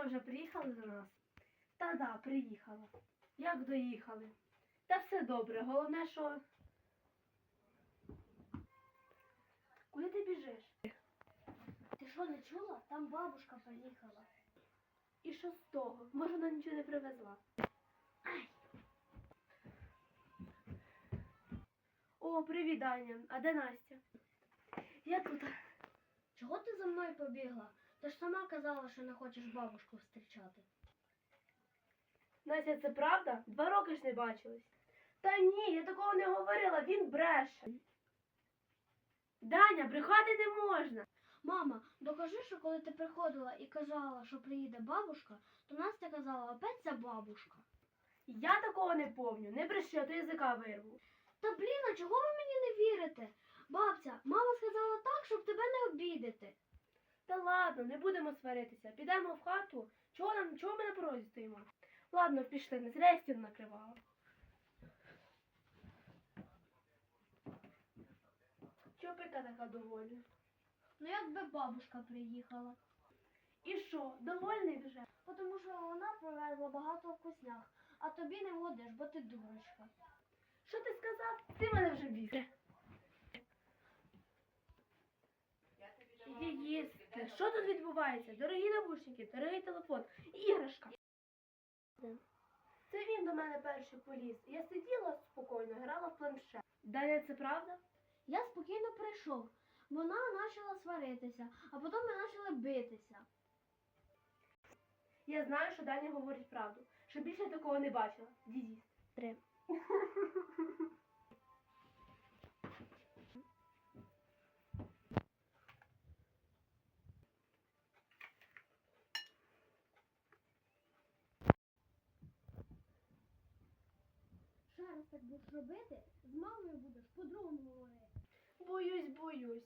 Що, вже приїхали до нас? Та да, приїхала. Як доїхали? Та все добре, головне, що. Куди ти біжиш? Ти що не чула? Там бабушка приїхала. І що з того? Може, вона нічого не привезла. О, привіт, Даня. А де Настя? Я тут. Чого ти за мною побігла? Ти ж сама казала, що не хочеш бабушку зустрічати. Настя, це правда? Два роки ж не бачились. Та ні, я такого не говорила, він бреше. Даня, брехати не можна. Мама, докажи, що коли ти приходила і казала, що приїде бабушка, то Настя казала, опять ця бабушка. Я такого не помню. Не бреши, а то язика вирву. Та блін, а чого ви мені не вірите? Бабця, мама сказала так, щоб тебе не обідати. Та ладно, не будемо сваритися. Підемо в хату. Чого нам, чого ми на порозі стоїмо? Ладно, пішли, не зря я стіл накривала. Чопика така доволі. Ну якби бабушка приїхала. І що, довольний вже? Тому що вона привезла багато вкуснях, а тобі не вгодиш, бо ти дурочка. Що ти сказав? Ти мене вже бісиш. Іди. Що тут відбувається? Дорогі навушники, дорогий телефон, іграшка. Це він до мене перший поліз. Я сиділа спокійно, грала в планшет. Даня, це правда? Я спокійно прийшов. Вона почала сваритися, а потім ми почали битися. Я знаю, що Даня говорить правду. Що більше такого не бачила. Дідіс. Три. так будеш робити, з мамою будеш по-другому говорити. Боюсь, боюсь.